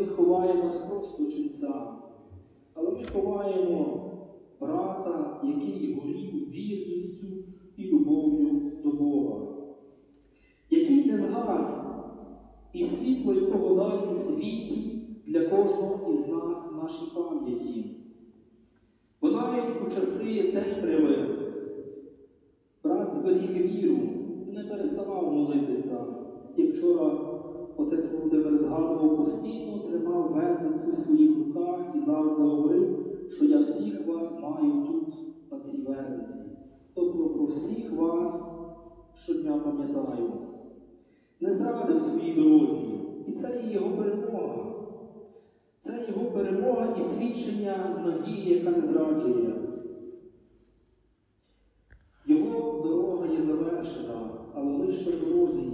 ми ховаємо не просто ченця, але ми ховаємо брата, який горів вірністю і любов'ю до Бога, який не згас, і світло, якого дає світлі для кожного із нас в нашій пам'яті. Бо навіть у часи темряви брат зберіг віру, верницю в своїх руках і завжди говорив, що я всіх вас маю тут, на цій верниці. Тобто про всіх вас щодня пам'ятаю. Не зрадив своїй дорозі. І це є його перемога. Це його перемога і свідчення надії, яка не зраджує. Його дорога є завершена, але лише в дорозі.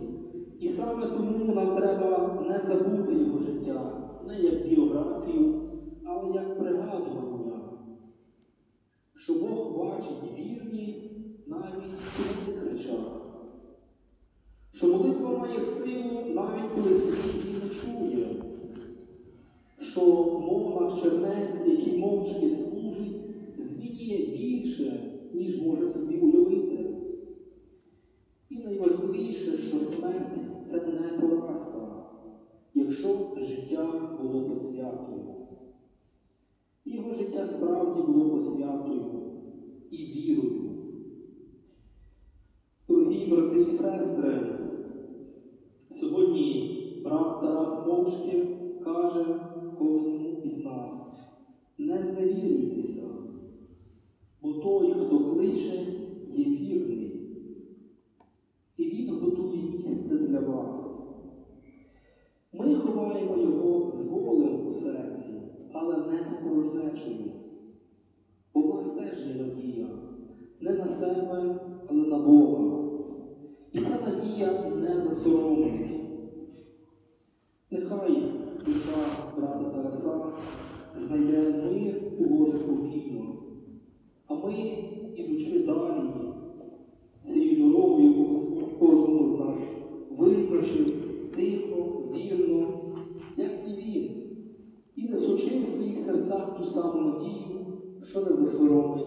І саме тому нам треба не забути його життя, не як біографію, але як пригадування, що Бог бачить вірність навіть в цих речах. Що молитва має силу навіть коли світ не чує. Що монах чернець, який мовчки служить, змінює більше, ніж може собі уявити. І найважливіше, що смерть це не поразка, якщо життя було посвятою. Його життя справді було посвятою і вірою. Дорогі брати і сестри, Тарас Мовчки каже кожному із нас: не зневірюйтеся, бо той, хто кличе, є вірний, і він готує місце для вас. Ми ховаємо його з болем у серці, але не з порожнечою. Бо в теж є надія не на себе, але на Бога. І ця надія не засоромить. брата Тараса знайде мир у ложику війну. А ми, ідучи далі, цією дорогою, яку Господь кожному з нас визначив тихо, вірно, як і він, і несучи в своїх серцях ту саму надію, що не засоромить.